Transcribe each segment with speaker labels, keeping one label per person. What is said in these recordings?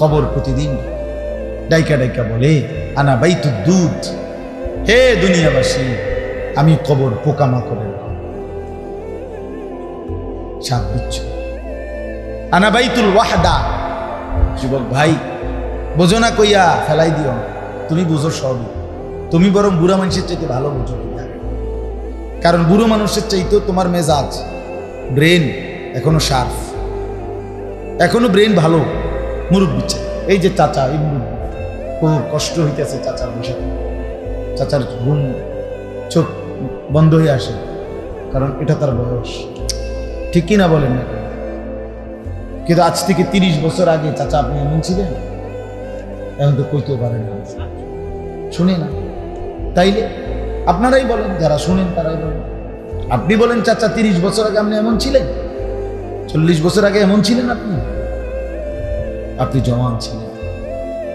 Speaker 1: কবর প্রতিদিন। ডাইকা ডাইকা বলে, আনা বাইতু দুধ। হে দুনিয়াবাসী, আমি কবর পোকামাকড়ের। সাপ বিচ্ছু আনা বাইতুল ওয়াহদা। যুবক ভাই, বোঝো না কইয়া, ফেলাই দিও। তুমি বুঝো সবই। তুমি বরং বুড়া মানুষের চাইতে ভালো বুঝো কইয়া। কারণ বুড়ো মানুষের চাইতেও তোমার মেজাজ, ব্রেন এখনও শার্প। এখনও ব্রেন ভালো। মুরব্বী এই যে চাচা, এই মুরব্বী খুব কষ্ট হইতেছে চাচার বসে। চাচার ঘুম, চোখ বন্ধ হয়ে আসে, কারণ এটা তার বয়স। ঠিক কিনা বলেন না কিন্তু আজ থেকে তিরিশ বছর আগে চাচা আপনি এমন ছিলেন? এখন তো কইতেও পারেন না। শুনে না। তাইলে আপনারাই বলেন, যারা শুনেন তারাই বলেন। আপনি বলেন, চাচা তিরিশ বছর আগে আপনি এমন ছিলেন? চল্লিশ বছর আগে এমন ছিলেন আপনি? আপনি জওয়ান ছিলেন।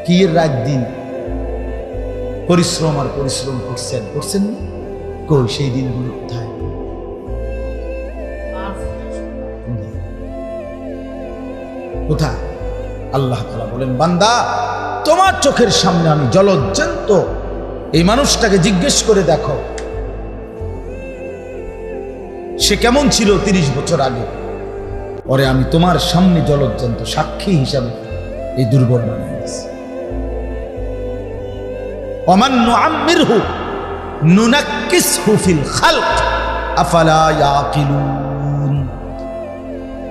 Speaker 1: কি এর রাত দিন? পরিশ্রম আর পরিশ্রম করছেন করছেন কই সেই দিনগুলো কোথায়? কোথায়? আল্লাহ তালা বলেন, বান্দা, তোমার চোখের সামনে আমি জলজ্জান্ত। এই মানুষটাকে জিজ্ঞেস করে দেখো। সে কেমন ছিল তিরিশ বছর আগে? পরে আমি তোমার সামনে জলজ্জান্ত সাক্ষী হিসাবে এই দুর্বল বানিয়ে দিয়েছি অমান্য আম্মিরহু নুনাক্কিসহু ফিল খালক, আফালা ইয়াকিলুন।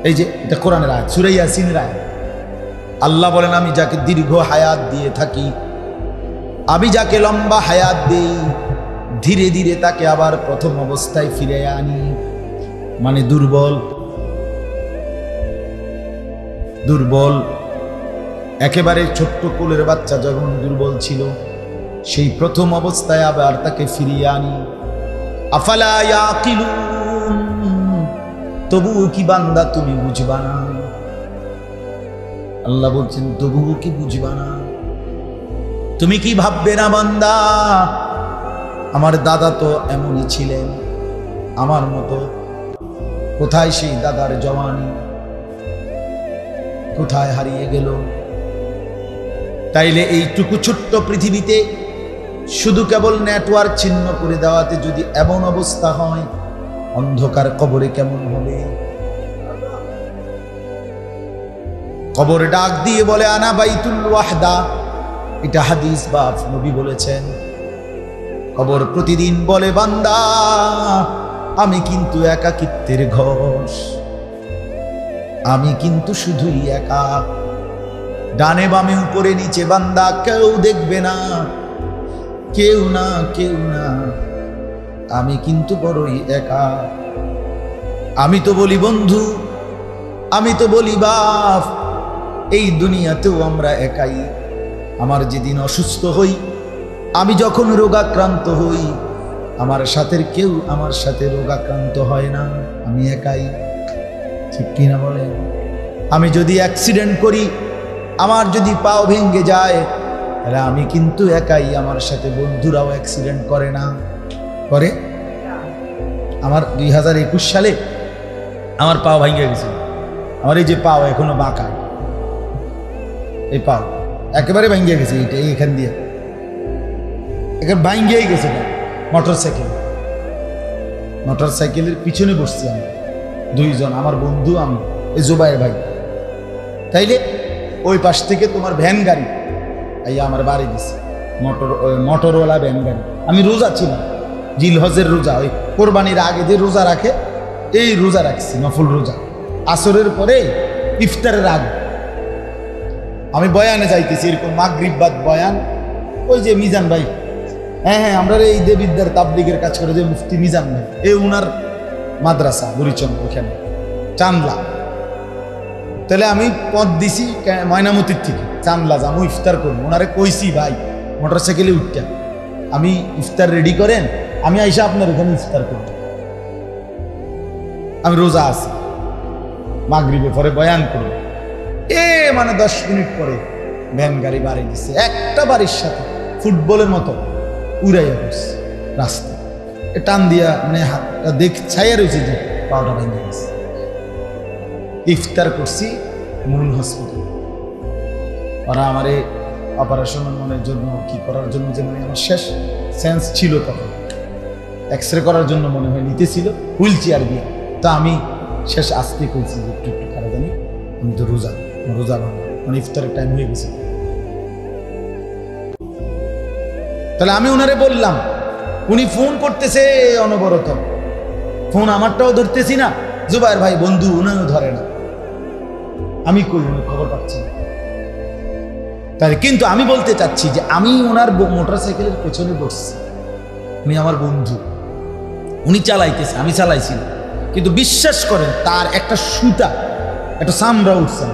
Speaker 1: এই যে, এটা আল্লাহ বলেন, আমি যাকে দীর্ঘ হায়াত দিয়ে থাকি, আমি যাকে লম্বা হায়াত দেই, ধীরে ধীরে তাকে আবার প্রথম অবস্থায় ফিরে আনি। মানে দুর্বল দুর্বল একেবারে ছোট্ট কোলের বাচ্চা যখন দুর্বল ছিল, সেই প্রথম অবস্থায় আবার তাকে ফিরিয়ে আনি। আফালা তবুও কি বান্দা তুমি বুঝবা না? আল্লাহ বলছেন তবুও কি বুঝবা না? তুমি কি ভাববে না বান্দা? আমার দাদা তো এমনই ছিলেন, আমার মতো। কোথায় সেই দাদার জওয়ানি? কোথায় হারিয়ে গেল? তাইলে এইটুকু ছোট্ট পৃথিবীতে শুধু কেবল নেটওয়ার্ক ছিন্ন করে দেওয়াতে যদি এমন অবস্থা হয়, অন্ধকার কবরে কেমন হবে? কবর ডাক দিয়ে বলে, আনা বাইতুল ওয়াহদা। এটা হাদিস বা নবী বলেছেন। কবর প্রতিদিন বলে, বান্দা, আমি কিন্তু একাকিত্বের ঘোষ। আমি কিন্তু শুধুই একা। ডানে বামে, উপরে, নিচে বান্দা, কেউ দেখবে না। কেউ না কেউ না। আমি কিন্তু বড়ই একা। আমি তো বলি বন্ধু, আমি তো বলি বাপ। এই দুনিয়াতেও আমরা একাই। আমার যেদিন অসুস্থ হই, আমি যখন রোগাক্রান্ত হই, আমার সাথের কেউ আমার সাথে রোগাক্রান্ত হয় না। আমি একাই। ঠিক কিনা বলেন? আমি যদি অ্যাক্সিডেন্ট করি আমার যদি পাও ভেঙে যায়, তাহলে আমি কিন্তু একাই আমার সাথে বন্ধুরাও অ্যাক্সিডেন্ট করে না। করে? আমার দুই হাজার একুশ সালে আমার পাও ভেঙে গেছে। আমার এই যে পাও এখনও বাঁকা। এই পাও একেবারে ভেঙে গেছে এইটা এখান দিয়ে। এখানে ভাঙ্গিয়েই গেছে মোটর সাইকেল মোটর সাইকেলের পিছনে বসছি আমি। দুইজন, আমার বন্ধু, আমি, এই জুবাইর ভাই। তাইলে ওই পাশ থেকে তোমার ভ্যান গাড়ি। এই আমার বাড়ি দিছে। মোটর মোটরওয়ালা ভ্যান গাড়ি। আমি রোজা ছিলাম। জিলহজের রোজা, ওই কোরবানির আগে যে রোজা রাখে, এই রোজা রাখছি, নফল রোজা। আসরের পরে ইফতারের আগে। আমি বয়ানে যাইতেছি, এরকম মাগরিব বাদ বয়ান। ওই যে মিজান ভাই। হ্যাঁ হ্যাঁ আমরা এই দেবিদ্যার তাবলিগের কাজ করে যে মুফতি মিজান ভাই। এই উনার মাদ্রাসা বুড়িচন্দ ওখানে। চান্দলা। তাহলে আমি পথ দিছি ময়নামতির থেকে। চামলা যাব ইফতার করব ওনারে কইছি, ভাই মোটর সাইকেলে উঠটা আমি ইফতার রেডি করেন, আমি আইসা আপনার এখানে ইফতার করব। আমি রোজা আছি। মাগরিবে পরে বয়ান করব। এ মানে দশ মিনিট পরে ভ্যান গাড়ি বাড়ি দিচ্ছে একটা বাড়ির সাথে ফুটবলের মতো উড়াইয়া বসছে রাস্তা টান দিয়া মানে হাতটা দেখ ছাইয়া রয়েছে যে পাউডার ভেঙে গেছে। ইফতার করছি মূল হসপিটাল ওরা আমারে অপারেশন মনের জন্য, কি করার জন্য যে মানে আমার শেষ সেন্স ছিল তখন। এক্স রে করার জন্য মনে হয় নিতেছিল, হুইল চেয়ার দিয়ে। তো আমি শেষ আসতে কইছি যে একটু একটু খারাপ জানি, আমি তো রোজা রোজা ভাঙা মানে ইফতারের টাইম হয়ে গেছে। তাহলে আমি ওনারে বললাম, উনি ফোন করতেছে অনবরত। ফোন আমারটাও ধরতেছি না, জুবাইর ভাই বন্ধু উনিও ধরে না। আমি কই খবর পাচ্ছি না। তাহলে কিন্তু আমি বলতে চাচ্ছি যে আমি ওনার মোটর সাইকেলের পেছনে বসছি। উনি আমার বন্ধু। উনি চালাইতেছে, আমি চালাইছি কিন্তু বিশ্বাস করেন, তার একটা সুতা, একটা সামরা উঠছে।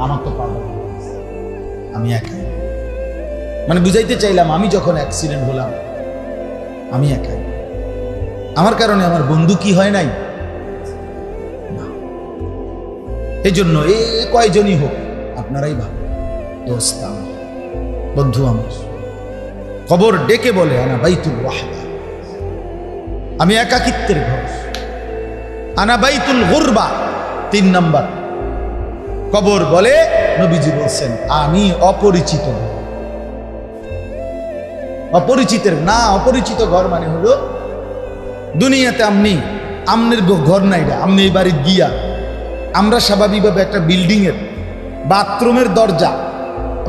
Speaker 1: আমার তো পারব না। আমি একাই। মানে বুঝাইতে চাইলাম, আমি যখন অ্যাক্সিডেন্ট হলাম, আমি একাই। আমার কারণে আমার বন্ধু কি হয় নাই? এই জন্য এ কয়জনই হোক, আপনারাই ভালো দোস্ত আমার, বন্ধু আমার খবর ডেকে বলে, আনা বাইতুল ওয়াহদা। আমি একাকিত্বের ঘর। আনা বাইতুল গুরবা। তিন নাম্বার। কবর বলে, নবীজি বলছেন, আমি অপরিচিত অপরিচিতের না, অপরিচিত ঘর মানে হলো, দুনিয়াতে আমনি, আমনের ঘর নাই আমনি এই বাড়ির গিয়া আমরা স্বাভাবিকভাবে একটা বিল্ডিংয়ের বাথরুমের দরজা।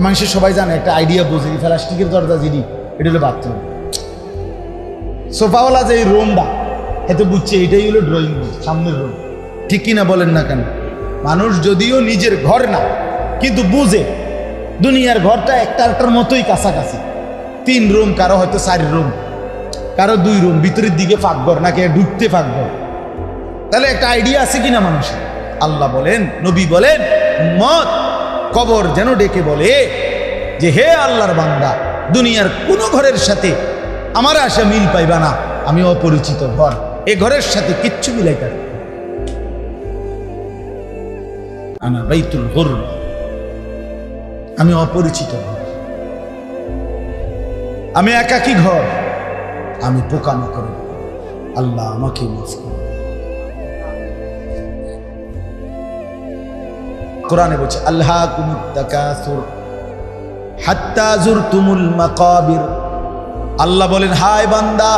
Speaker 1: মানুষের সবাই জানে, একটা আইডিয়া বোঝে প্লাস্টিকের দরজা যিনি, এটা হলো বাথরুম সোফাওয়ালা যে এই রুমটা এতে বুঝছে, এটাই হলো ড্রয়িং রুম সামনের রুম ঠিক কিনা বলেন না কেন? মানুষ যদিও নিজের ঘর না, কিন্তু বুঝে, দুনিয়ার ঘরটা একটা একটার মতোই কাছাকাছি। তিন রুম কারও হয়তো চার রুম কারও দুই রুম ভিতরের দিকে ফাঁকঘর নাকি ঢুকতে ফাঁকঘর তাহলে একটা আইডিয়া আছে কিনা মানুষের? আল্লাহ বলেন, নবী বলেন মত কবর যেন ডেকে বলে যে, হে আল্লাহর বান্দা, দুনিয়ার কোনো ঘরের সাথে আমার আশা মিল পাইবা না, আমি অপরিচিত ঘর, এ ঘরের সাথে কিচ্ছু মিলাই পারি। আনা বাইতুল ঘর আমি অপরিচিত ঘর। আমি একাকী ঘর, আমি পোকামাকড় আল্লাহ আমাকে মাফ কোরআনে বলছে আল্লাহ কুমুত্তাকাসুর হাত্তা জুরতুমুল মাকাবির। আল্লাহ বলেন, হায় বান্দা,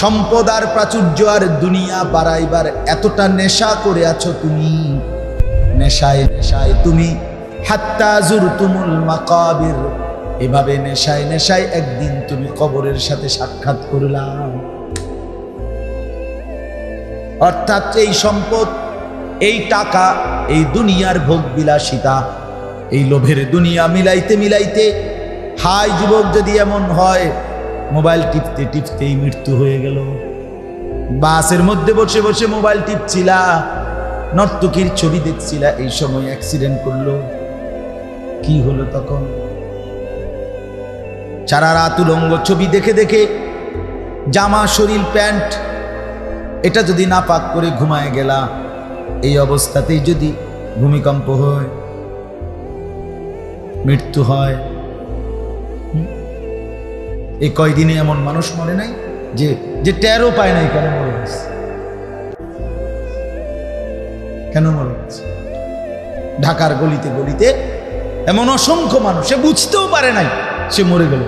Speaker 1: সম্পদ আর প্রাচুর্য আর দুনিয়া বাড়াইবার এতটা নেশা করে আছো তুমি। নেশায় নেশায় তুমি, হাত্তা জুরতুমুল মাকাবির। এভাবে নেশায় নেশায় একদিন তুমি কবরের সাথে সাক্ষাৎ করলাম অর্থাৎ এই সম্পদ, এই টাকা এই দুনিয়ার ভোগ বিলাসিতা, এই লোভের দুনিয়া মিলাইতে মিলাইতে, হাই যুবক যদি এমন হয়, মোবাইল টিপতে টিপতেই মৃত্যু হয়ে গেল। বাসের মধ্যে বসে বসে মোবাইল টিপছিলা, নর্তকীর ছবি দেখছিলা, এই সময় অ্যাক্সিডেন্ট করল। কি হলো তখন? সারা রাত উলঙ্গ ছবি দেখে দেখে জামা, শরীর, প্যান্ট, এটা যদি না পাক করে ঘুমায় গেলা। এই অবস্থাতেই যদি ভূমিকম্প হয়, মৃত্যু হয় এই কয়দিনে এমন মানুষ মরে নাই যে যে টেরও পায় নাই কেন মরে গেছে? কেন মরে গেছে? ঢাকার গলিতে গলিতে এমন অসংখ্য মানুষ, সে বুঝতেও পারে নাই সে মরে গেল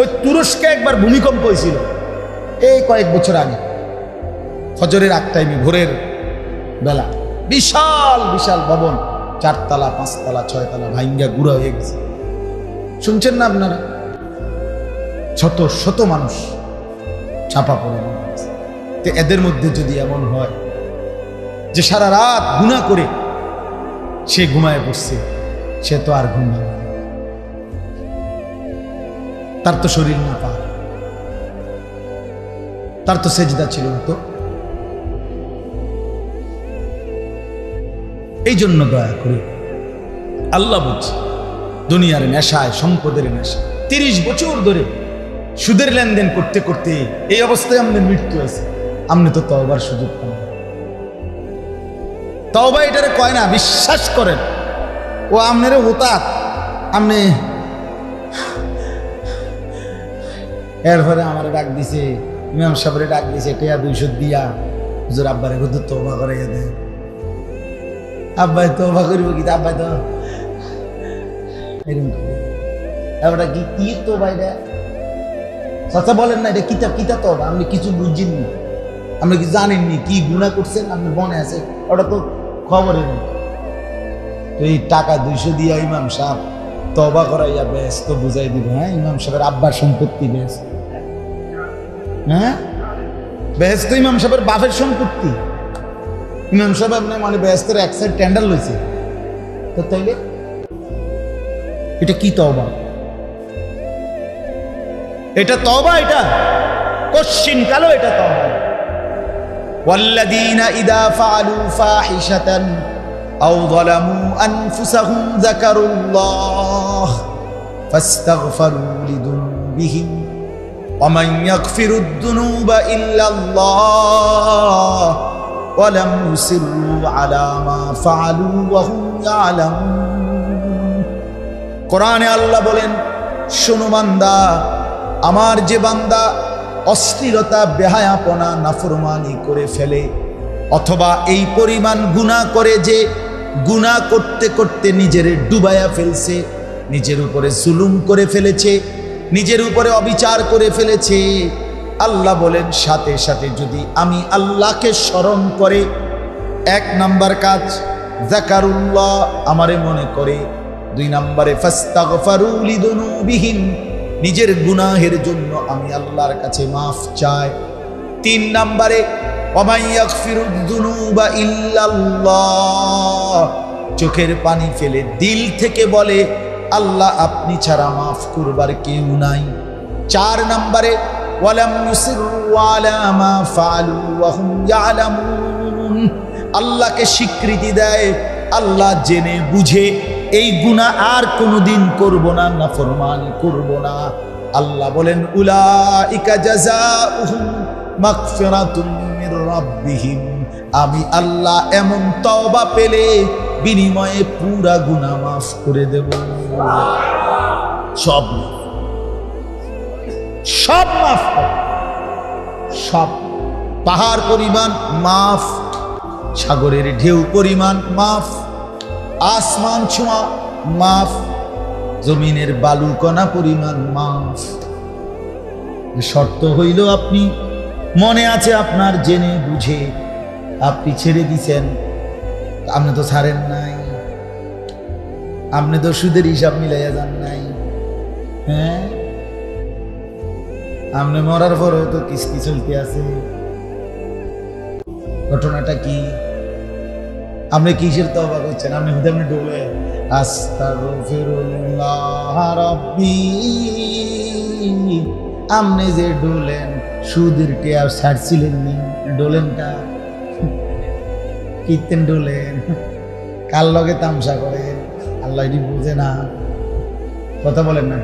Speaker 1: ওই তুরস্কে একবার ভূমিকম্প হয়েছিল। এই কয়েক বছর আগে, ফজরের আগ টাইমে ভোরের বেলা, বিশাল বিশাল ভবন, চারতলা, পাঁচতলা, ছয়তলা ভাইঙ্গা গুড়া হয়ে গেছে। শুনছেন না আপনারা? শত শত মানুষ চাপা পড়ে তো এদের মধ্যে যদি এমন হয় যে সারা রাত গুণা করে সে ঘুমায় পড়ছে সে তো আর ঘুম তার তো শরীর না পা তার তো সেজদা ছিল তো। এই জন্য দয়া করে আল্লাহ বলছে, দুনিয়ার নেশায়, সম্পদের নেশা তিরিশ বছর ধরে সুদের লেনদেন করতে করতে এই অবস্থায় আমাদের মৃত্যু আছে আপনি তো তওবার সুযোগ পান। তওবা এটারে কয় না, বিশ্বাস করেন। ও আপনারে হতাত আপনি এরপরে আমার ডাক দিছে ইমাম সাহেবের ডাক দিছে, টেয়া দুইশো দিয়া, হুজুর আব্বারে কত তোবা করাইয়া দেয় আব্বাই তোবা করিব কি আব্বাই তো করে। এবার কি কি চাচা বলেন না, এটা কিতাব কিতাব তো আপনি কিছু বুঝছেননি আপনি কি জানেননি কি গুণা করছেন? আপনি মনে আছে? ওটা তো খবরে নেই তো এই টাকা দুইশো দিয়া ইমাম সাহেব তবা করাইয়া বেশ তো বুঝাই দিব হ্যাঁ? ইমাম সাহেবের আব্বার সম্পত্তি বেশ হ্যাঁ বেশ তো ইমাম সাহেবের বাপের সম্পত্তি ইমাম সাহেব আপনি মানে বেহেস্তের এক সাইড টেন্ডার লইছে তো তাইলে এটা কি তবা এটা তবা এটা কশ্চিন কালো এটা তবা والذين إذا فعلوا فاحشة أو ظلموا أنفسهم ذكروا الله فاستغفروا لذنوبهم ومن يغفر الذنوب إلا الله ولم يصروا على ما فعلوا وهم يعلمون কোরআনে আল্লাহ বলেন শোনো বান্দা আমার যে বান্দা অশ্লীলতা বেহায়াপনা নাফরমানি করে ফেলে অথবা এই পরিমাণ গুনাহ করে যে গুনাহ করতে করতে নিজের ডুবায়া ফেলছে নিজের উপরে জুলুম করে ফেলেছে নিজের উপরে অবিচার করে ফেলেছে। আল্লাহ বলেন, সাথে সাথে যদি আমি আল্লাহকে স্মরণ করে, এক নাম্বার কাজ জাকারুল্লাহ আমারে মনে করে। দুই নম্বরে ফাস্তাগফারুলিদুনুবিহিম নিজের গুনাহের জন্য আমি আল্লাহর কাছে মাফ চাই। তিন নম্বরে চোখের পানি ফেলে দিল থেকে বলে আল্লাহ আপনি ছাড়া মাফ করবার কেউ নাই। চার নম্বরে আল্লাহকে স্বীকৃতি দেয়, আল্লাহ জেনে বুঝে, এই গুনাহ আর কোনোদিন করব না না ফরমানি করব না। আল্লাহ বলেন রাব্বিহিম। আমি আল্লাহ এমন তওবা পেলে বিনিময়ে পুরা গুনাহ মাফ করে দেব। সব সব মাফ সব। পাহাড় পরিমাণ মাফ, সাগরের ঢেউ পরিমাণ মাফ, আসমান ছোঁয়া মাফ, জমিনের বালুকণা পরিমাণ মাফ। শর্ত হইল আপনি, মনে আছে আপনার জেনে বুঝে, আপনি ছেড়ে দিছেন আপনি তো ছাড়েন নাই। আপনি তো সুদের হিসাব মিলাইয়া যান নাই। হ্যাঁ? আপনি মরার পরেও তো কিস্তি চলতে আছে। ঘটনাটা কি? আপনি কিসের তবা করছেন? আপনি হুদে আপনি রাব্বি। আপনি যে ডোলেন সুদের টিয়া ছাড়ছিলেন ডোলেনটা কীর্তেন ডোলেন কার লগে তামসা করেন, আল্লাহ এটি বুঝে না। কথা বলেন না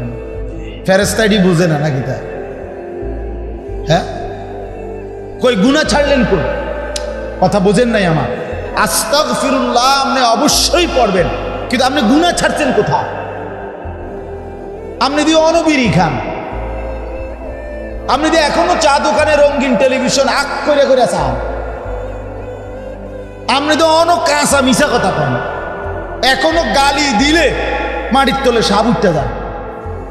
Speaker 1: ফেরেস্তা এটি বুঝে না নাকি তা হ্যাঁ? কই গুণা ছাড়লেন কই? কথা বোঝেন নাই আমার। আস্তাক ফিরুল্লাহ আপনি অবশ্যই পড়বেন। কিন্তু আপনি গুণা ছাড়ছেন কোথায়? আপনি দিয়ে অনবিরি খান। আপনি দিয়ে এখনও চা দোকানে রঙিন টেলিভিশন আক করে করে চান। আপনি তো অন কাঁচা মিশা কথা কন। এখনও গালি দিলে মাটির তলে সাপ উঠতে যান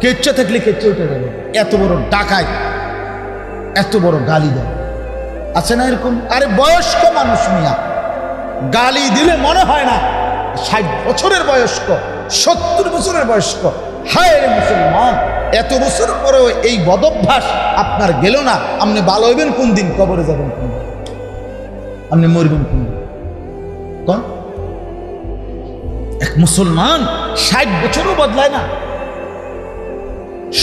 Speaker 1: কেচ্চা থাকলে কেচ্চা উঠে যাবে। এত বড় ডাকায়, এত বড় গালি দেয়। আছে না এরকম? আরে বয়স্ক মানুষ মিয়া, গালি দিলে মনে হয় না ষাট বছরের বয়স্ক, সত্তর বছরের বয়স্ক। হায় মুসলমান, এত বছর পরেও এই বদভ্যাস আপনার গেল না। আপনি ভালো হইবেন কোন দিন কবরে যাবেন কোন দিন আপনি মরবেন কোন দিন কোন এক মুসলমান ষাট বছরও বদলায় না।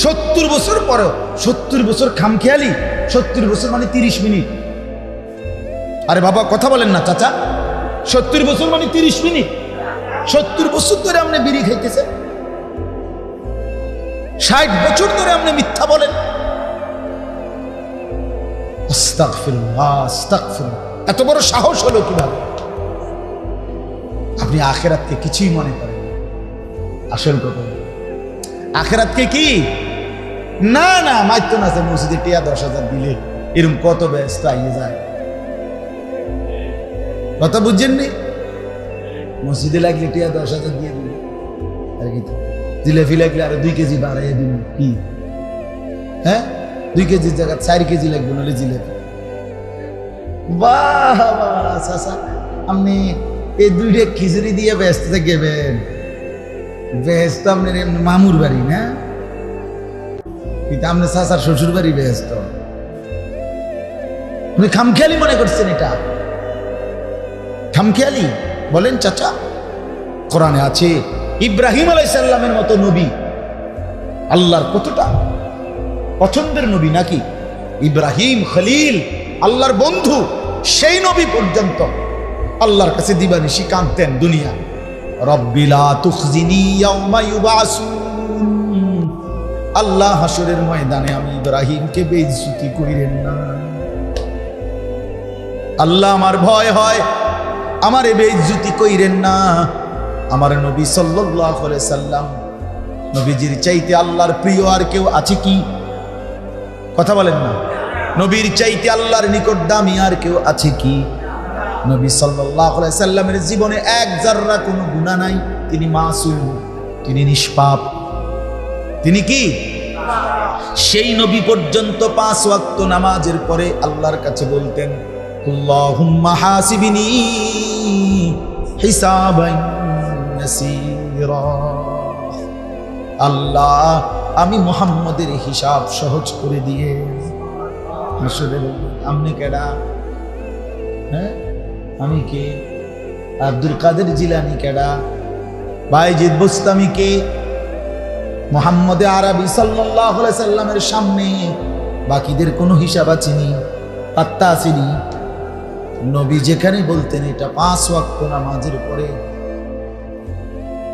Speaker 1: সত্তর বছর পরেও, সত্তর বছর খামখেয়ালি, সত্তর বছর মানে তিরিশ মিনিট। আরে বাবা, কথা বলেন না, চাচা। সত্তর বছর মানে তিরিশ মিনিট। সত্তর বছর ধরে আপনি বিড়ি খাইতেছেন ষাট বছর ধরে আপনি মিথ্যা বলেন। এত বড় সাহস হলো কীভাবে? আপনি আখেরাতকে কিছুই মনে করেন আসল কথা আখেরাতকে কি না না মাইতো না আছে মসজিদে টিয়া দশ হাজার দিলে এরকম কত ব্যস্ত আইয়ে যায় কথা বুঝছেননি মসজিদে লাগলে টিয়া দশ হাজার দিয়ে দিল আর কি জিলেপি লাগলে আরও দুই কেজি বাড়াইয়া দিন কি হ্যাঁ দুই কেজির জায়গা চার কেজি লাগবে নাহলে জিলেপি বাহ চাচা আপনি এই দুইটা খিচুড়ি দিয়ে ব্যস্ত থাকবেন ব্যস্ত আপনার মামুর বাড়ি, না? কিন্তু আপনার শ্বশুর বাড়ি ব্যস্ত। খামখেয়ালি মনে করছেন এটা। খামখেয়ালি? বলেন চাচা। কোরআনে আছে, ইব্রাহিম আলাইসাল্লামের মতো নবী। আল্লাহর কতটা পছন্দের নবী নাকি? ইব্রাহিম খলিল, আল্লাহর বন্ধু, সেই নবী পর্যন্ত। আল্লাহর কাছে দিবা দিবানিশি কাঁদতেন দুনিয়া। রব্বিলা তুখজিনি আল্লাহ হাসরের ময়দানে আমি ইব্রাহিমকে বেইজ্জতি করিলেন না। আল্লাহ আমার ভয় হয়, আমার এ বেইজ্জতি কইরেন না। আমার নবী আলাইহি সাল্লাম নবীজির চাইতে আল্লাহর প্রিয় আর কেউ আছে কি? কথা বলেন না। নবীর চাইতে আল্লাহর নিকট দামি আর কেউ আছে কি? নবী সাল্লামের জীবনে এক জাররা কোনো গুনাহ নাই। তিনি মাসুম, তিনি নিষ্পাপ। তিনি কি? সেই নবী পর্যন্ত পাঁচ ওয়াক্ত নামাজের পরে আল্লাহর কাছে বলতেন আল্লাহ, আমি মোহাম্মদের হিসাব সহজ করে দিয়ে। আপনি কেডা? হ্যাঁ? আমি কে আব্দুল কাদের জিলানি কেডা, বাইজিদ বুস্তামি কে মোহাম্মদে আরবি সাল্লাহ সাল্লামের সামনে, বাকিদের কোনো হিসাব আছেনি পাত্তা আসেনি নবী যেখানে বলতেন এটা পাঁচ ওয়াক্ত নামাজের পরে,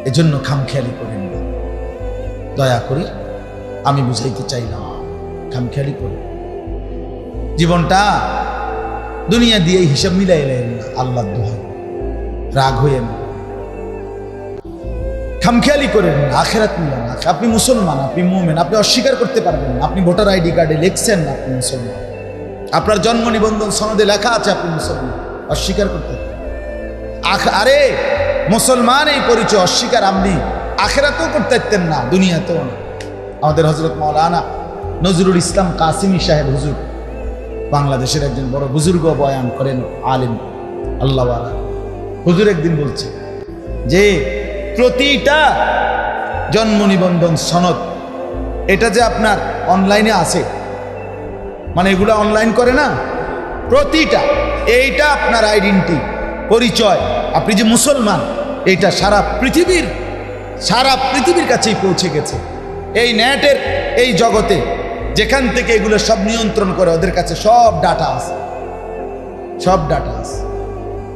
Speaker 1: এজন্য খামখেয়ালি করেন দয়া করে আমি বুঝাইতে চাইলাম, খামখেয়ালি করে জীবনটা দুনিয়া দিয়ে হিসাব মিলাই এলেন না আল্লাহ দোহাই। রাগ হয়ে না খামখেয়ালি করেন না আখেরাত মিলান। আপনি মুসলমান, আপনি মুমেন, আপনি অস্বীকার করতে পারবেন না। আপনি ভোটার আইডি কার্ডে লিখছেন না আপনি মুসলমান। আপনার জন্ম নিবন্ধন সনদে লেখা আছে আপনি মুসলমান। অস্বীকার করতে আরে, মুসলমান এই পরিচয়, অস্বীকার আপনি আখেরাতেও করতে পারতেন না, দুনিয়াতেও না। আমাদের হজরত মৌলানা নজরুল ইসলাম কাসিমি সাহেব, হুজুর। বাংলাদেশের একজন বড় বুজুর্গ বয়ান করেন আলেম আল্লাহ হুজুর একদিন বলছে যে, প্রতিটা জন্ম নিবন্ধন সনদ, এটা যে আপনার অনলাইনে আছে মানে এগুলো অনলাইন করে না, প্রতিটা, এইটা আপনার আইডেন্টি পরিচয়, আপনি যে মুসলমান, এইটা সারা পৃথিবীর সারা পৃথিবীর কাছেই পৌঁছে গেছে। এই নেটের এই জগতে যেখান থেকে এগুলো সব নিয়ন্ত্রণ করে, ওদের কাছে সব ডাটা আছে। সব ডাটা আছে।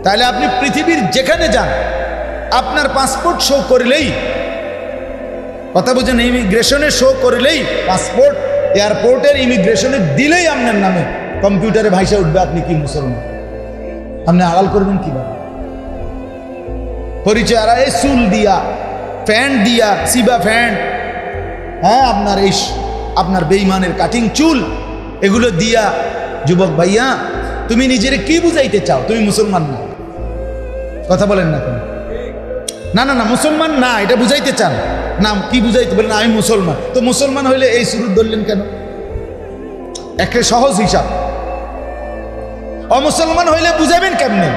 Speaker 1: তাহলে আপনি পৃথিবীর যেখানে যান, আপনার পাসপোর্ট শো করলেই, কথা বুঝেন ইমিগ্রেশনে শো করলেই পাসপোর্ট এয়ারপোর্টের ইমিগ্রেশনে দিলেই আপনার নামে কম্পিউটারে ভাইসা উঠবে, আপনি কি মুসলমান? আপনি আড়াল করবেন কীভাবে? পরিচয়, আর, এই চুল দিয়া ফ্যান্ট দিয়া, সিবা ফ্যান্ট হ্যাঁ আপনার এই আপনার বেইমানের কাটিং চুল, এগুলো দিয়া, যুবক ভাইয়া, তুমি নিজের কি বুঝাইতে চাও? তুমি মুসলমান না। কথা বলেন না কেন? না না না, মুসলমান না, এটা বুঝাইতে চান। না, কি বুঝাইতে বলেন? আমি মুসলমান। তো মুসলমান হইলে এই সুরুত ধরলেন কেন? একটা সহজ হিসাব। অমুসলমান হইলে বুঝাবেন কেমনে?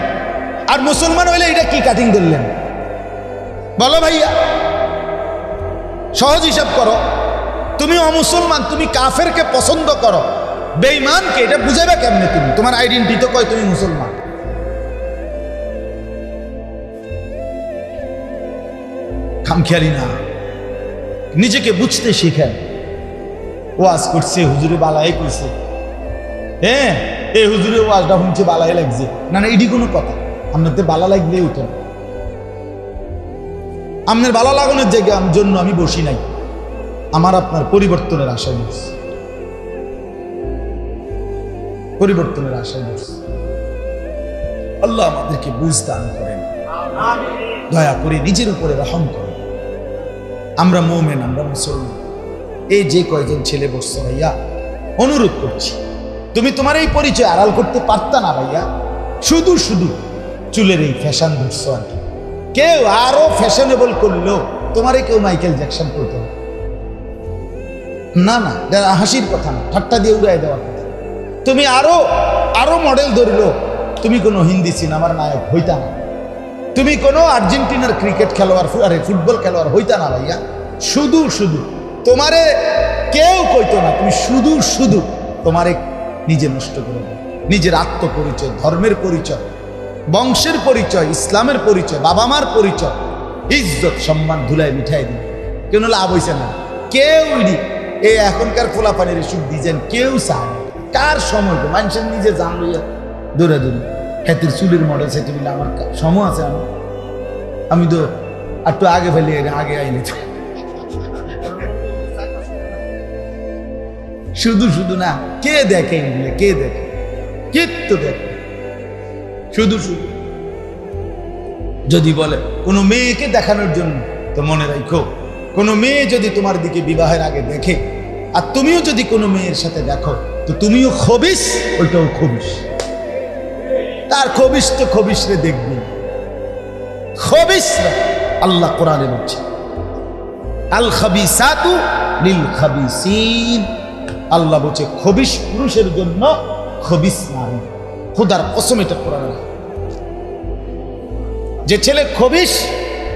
Speaker 1: আর মুসলমান হইলে এটা কি কাটিং ধরলেন? বলো ভাইয়া। সহজ হিসাব করো। তুমি অমুসলমান, তুমি কাফেরকে পছন্দ করো। বেঈমানকে এটা বুঝাবে কেমনে তুমি? তোমার আইডেন্টি তো কয় তুমি মুসলমান? খামখেয়ালি না। নিজেকে বুঝতে শিখেন। ওয়াজ করছে, হুজুরে বালাই করছে হ্যাঁ এই হুজুরে ওয়াজটা শুনছে, বালাই লাগছে। না না, এটি কোনো কথা। আপনার তো বালা লাগলে উঠেন আপনার বালা লাগানোর জায়গা জন্য আমি বসি নাই। আমার আপনার পরিবর্তনের আশায় বসছি পরিবর্তনের আশায় বসছি আল্লাহ আমাদেরকে বুঝ দান করেন। দয়া করে নিজের উপরে রহম করেন। আমরা মৌমেন, আমরা মুসলমান। এই যে কয়জন ছেলে বসছে ভাইয়া, অনুরোধ করছি, তুমি তোমার এই পরিচয় আড়াল করতে পারতা না ভাইয়া? শুধু শুধু চুলের এই ফ্যাশন ধরছো আর কি। কেউ আরও ফ্যাশনেবল করল তোমারে কেউ মাইকেল জ্যাকসন করতো না। না হাসির কথা না, ঠাট্টা দিয়ে উড়াই দেওয়ার কথা। তুমি আরও আরও মডেল ধরলো। তুমি কোনো হিন্দি সিনেমার নায়ক হইতা না। তুমি কোনো আর্জেন্টিনার ক্রিকেট খেলোয়াড় আরে ফুটবল খেলোয়াড় হইতা না ভাইয়া। শুধু শুধু, তোমারে কেউ কইতো না, তুমি শুধু শুধু তোমারে নিজে নষ্ট করে দাও। নিজের আত্মপরিচয়, ধর্মের পরিচয়, বংশের পরিচয়, ইসলামের পরিচয় বাবা মার পরিচয়, ইজ্জত, সম্মান ধুলায় মিঠাই দিন কেন লাভ হইছে না। কেউ এই এখনকার ফোলাপানের এসব ডিজাইন কেউ চায়। কার সময়? মানুষের নিজে জান লইয়া দৌড়া দৌড়ি। হাতের চুলের মডেল সেটা বলে আমার সময় আছে আমার। আমি তো একটু আগে ফেলে আগে আইনি শুধু শুধু না, কে দেখে এগুলো? কে দেখে? কিত্তু দেখে? শুধু শুধু। যদি বলে, কোনো মেয়েকে দেখানোর জন্য তো মনে রাখো, কোনো মেয়ে যদি তোমার দিকে বিবাহের আগে দেখে আর তুমিও যদি কোনো মেয়ের সাথে দেখো, তো তুমিও খবিস ওইটাও খবিস। তার খবিস তো খবিস রে দেখবে। খবিস আল্লাহ কোরআনে বলছে, আল খাবিসাতু লিল খাবিসিন। আল্লাহ বলছে, খবিস পুরুষের জন্য খবিস নারী খুদার কসম এটা কোরআনে। যে ছেলে খবিস,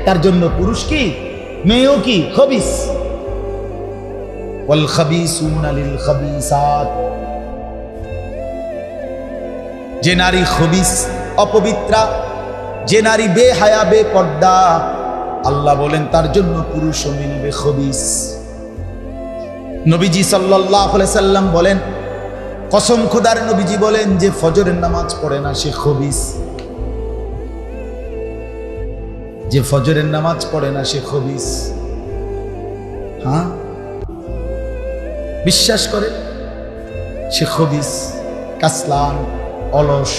Speaker 1: তার জন্য পুরুষ কি, মেয়েও কি, খবিস। যে নারী খবিস অপবিত্রা, যে নারী বেহায়া, বেপর্দা, আল্লাহ বলেন তার জন্য পুরুষও মিলবে খবিস। নবীজি সাল্লাল্লাহু সাল্লাম বলেন, কসম খোদার নবীজি বলেন যে ফজরের নামাজ পড়ে না সে খবিস। যে ফজরের নামাজ পড়ে না সে খবিস। হ্যাঁ? বিশ্বাস করে? সে খবিস কাসলান, অলস,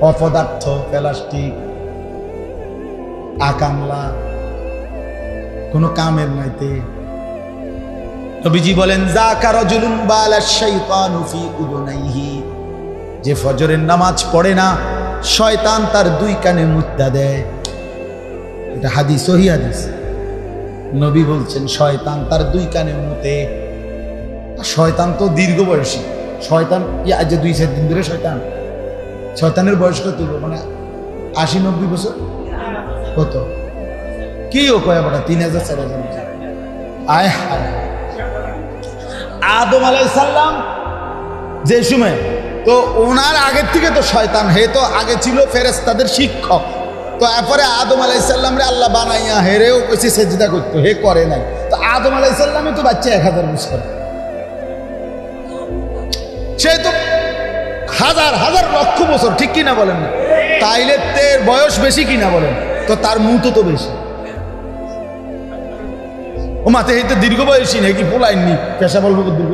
Speaker 1: অপদার্থ, প্লাস্টিক আকামলা কোনো কামের নাইতে। নবীজি বলেন জাকা রাজুলুন বালা শাইতানু ফি উদুনাইহি। যে ফজরের নামাজ পড়ে না, শয়তান তার দুই কানে মুদ্দা দেয়। এটা হাদিস, সহি হাদিস। নবী বলছেন, শয়তান তার দুই কানে মুতে। শয়তান তো দীর্ঘ বয়সী। শয়তান আজ দুই, চার দিন ধরে শয়তান। শয়তানের বয়স কত মানে আশি, নব্বই বছর? কত? কি ও কয় বেটা? তিন হাজার, চার হাজার বছর। আয় হায়। আদম আলাই সাল্লাম যে সময়, তো ওনার আগের থেকে তো শয়তান, হে তো আগে ছিল ফেরেস্তাদের শিক্ষক। তো এরপরে আদম আলাইসাল্লাম রে আল্লাহ বানাইয়া হেরেও কইছে সেজদা করতো। হে করে নাই। তো আদম আলাইসাল্লামে তো বাচ্চা এক হাজার বছর। সে তো হাজার হাজার লক্ষ বছর ঠিক কিনা বলেন না তাইলে তের বয়স বেশি কিনা বলেন তো তার মুতো তো বেশি ও মাথে হইতে দীর্ঘ বয়সী নাকি পোলাইননি পেশা বলব দীর্ঘ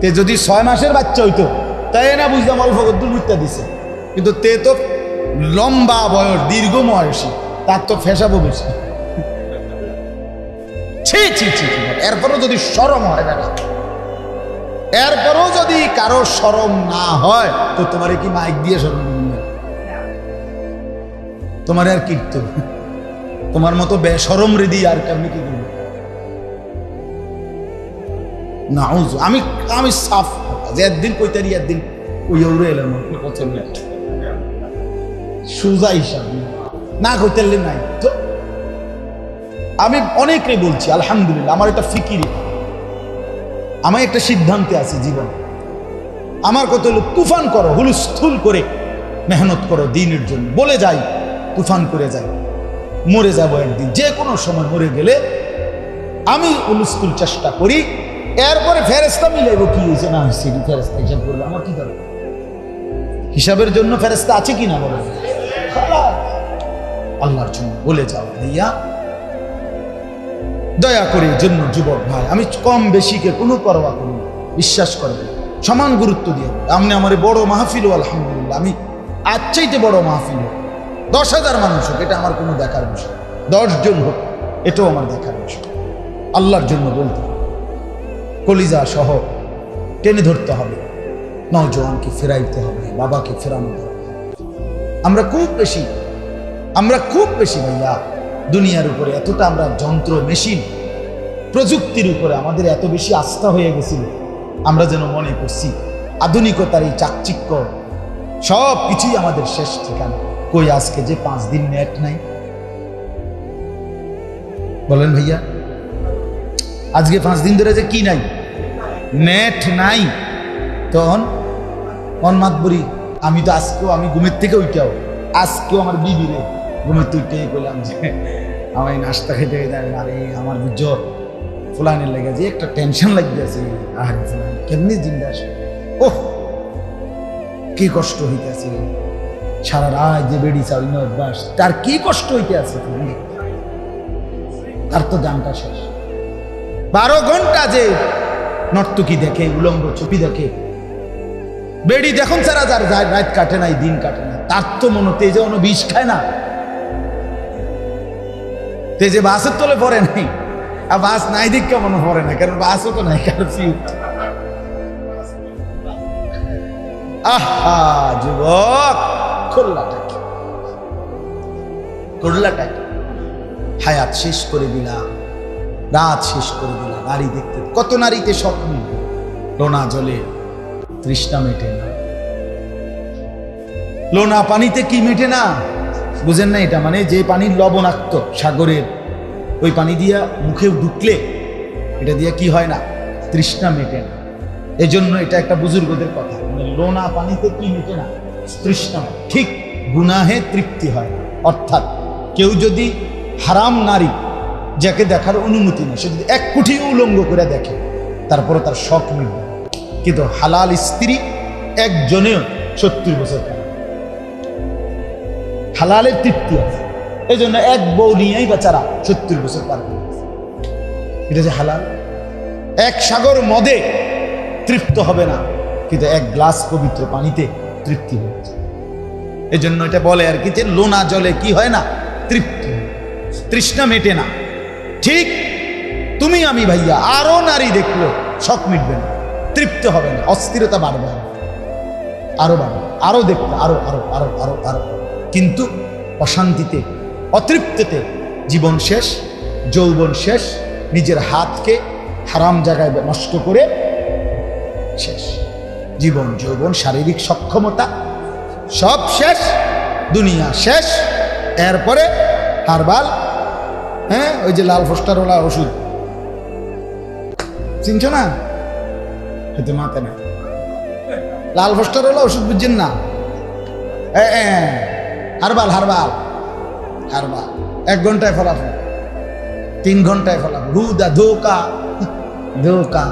Speaker 1: তে যদি ছয় মাসের বাচ্চা হইতো তাই না বুঝলাম অল্প দূর বুঝতে দিছে কিন্তু তে তো লম্বা বয়স দীর্ঘ বয়সী তার তো ফেসাবো বেশি ছি ছি ছি। এরপরও যদি সরম হয় বেটা এরপরও যদি কারও সরম না হয়, তো তোমার কি মাইক দিয়ে সরম তোমার আর কীর্তন। তোমার মতো বেসরম রেদি আর কেমনি কি করব? না আমি আমি সাফ যে একদিন কইতারি একদিন ওই উড়ে এলাম। সোজা হিসাব। না কইতারলে নাই। তো আমি অনেকে বলছি, আলহামদুলিল্লাহ, আমার এটা ফিকিরি আমার একটা সিদ্ধান্তে আছে জীবন। আমার কত হলো, তুফান করো, হুলস্থুল করে মেহনত করো দিনের জন্য। বলে যাই, তুফান করে যাই, মরে যাব একদিন। যে কোনো সময় মরে গেলে আমি হুলস্থুল চেষ্টা করি। এরপরে ফেরেস্তা মিলাইব কি হয়েছে না হয়েছে ফেরেস্তা হিসাব করবে, আমার কি দরকার? হিসাবের জন্য ফেরেস্তা আছে কি না বলে? আল্লাহর জন্য। বলে যাও ভাইয়া দয়া করে জন্য যুবক ভাই, আমি কম বেশিকে কোনো পরোয়া করি বিশ্বাস করেন সমান গুরুত্ব দিয়ে। আপনি আমার বড় মাহফিল, আলহামদুলিল্লাহ। আমি আজ চাইতে বড় মাহফিল হোক। দশ হাজার মানুষ হোক, এটা আমার কোনো দেখার বিষয় দশজন হোক, এটাও আমার দেখার বিষয় আল্লাহর জন্য বলতে। কলিজা সহ টেনে ধরতে হবে। নজওয়ানকে ফেরাইতে হবে, বাবাকে ফেরানো হবে। আমরা খুব বেশি, আমরা খুব বেশি ভাইয়া। দুনিয়ার উপরে এতটা আমরা যন্ত্র, মেশিন, প্রযুক্তির উপরে আমাদের এত বেশি আস্থা হয়ে গেছিল, আমরা যেন মনে করছি আধুনিকতার এই চাকচিক্য, সব কিছুই আমাদের শেষ ঠিকানা। কই আজকে যে পাঁচ দিন নেট নাই? বলেন ভাইয়া, আজকে পাঁচ দিন ধরে যে কি নাই? নেট নাই। তখন অনমাতবরি আমি তো আজকেও আমি ঘুমের থেকে উঠাও আজকেও আমার বিবি রে। বললাম যে নাস্তা খেতে খেতে আরে আমার বুঝ ফুলানের লেগে যে একটা টেনশন আর কেমনি জিন্দা ওহ, কি কষ্ট সারা যে বেড়ি অভ্যাস, তার কি কষ্ট হইতে আছে তার তো দামটা শেষ। বারো ঘণ্টা যে নর্তকী দেখে, উলঙ্গ ছবি দেখে, বেড়ি দেখুন সারা যার রাত কাটে নাই, দিন কাটে না তার তো মনে তেজে অন্য বিষ খায় না। তেজে বাসের তলে পড়ে নাই, আর বাস নাই দিক কেমন পড়ে না, কারণ বাসও তো নাই, কারণ ফিউট আহা, যুবক করলাটা কি করলাটা কি হায়াত শেষ করে দিলাম, রাত শেষ করে দিলাম, নারী দেখতে। কত নারীতে স্বপ্ন? লোনা জলে তৃষ্ণা মেটে না। লোনা পানিতে কি মেটে না? বুঝেন না এটা? মানে যে পানির লবণাক্ত সাগরের, ওই পানি দিয়া মুখে ঢুকলে এটা দিয়া কি হয় না? তৃষ্ণা মেটে না। এই জন্য এটা একটা বুজুর্গদের কথা। মানে লোনা পানিতে কি মেটে না? তৃষ্ণা ঠিক গুনাহে তৃপ্তি হয়। অর্থাৎ কেউ যদি হারাম নারী, যাকে দেখার অনুমতি নেই, সে যদি এক কুঠি উলঙ্গ করে দেখে তারপরে তার শখ মিটবে কিন্তু হালাল স্ত্রী একজনেও সত্তর বছর হালালের তৃপ্তি আছে। এই জন্য এক বউ নিয়েই বেচারা সত্তর বছর পার করে। এটা যে হালাল? এক সাগর মদে তৃপ্ত হবে না, কিন্তু এক গ্লাস পবিত্র পানিতে তৃপ্তি হয়েছে এই জন্য এটা বলে আর কি যে, লোনা জলে কি হয় না? তৃপ্তি তৃষ্ণা মেটে না। ঠিক তুমি আমি ভাইয়া, আরও নারী দেখল শখ মিটবে না। তৃপ্ত হবে না, অস্থিরতা বাড়বে না। আরও বাড়বে, আরও দেখবে আরও আরও আরও আরও আরও। কিন্তু অশান্তিতে অতৃপ্তিতে জীবন শেষ যৌবন শেষ নিজের হাতকে হারাম জায়গায় নষ্ট করে শেষ। জীবন যৌবন শারীরিক সক্ষমতা সব শেষ দুনিয়া শেষ এরপরে হারবাল হ্যাঁ ওই যে লাল ফোস্টারওয়ালা ওষুধ। চিনছো না? হয়তো মাতে না। লাল ফোস্টারওয়ালা ওষুধ বুঝছেন না? এ, হারবাল হারবাল হারবাল। এক ঘন্টায় ফলাফল তিন ঘন্টায় ফলাফল রুদা ধোকা ধোকা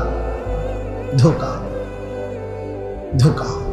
Speaker 1: ধোকা ধোকা।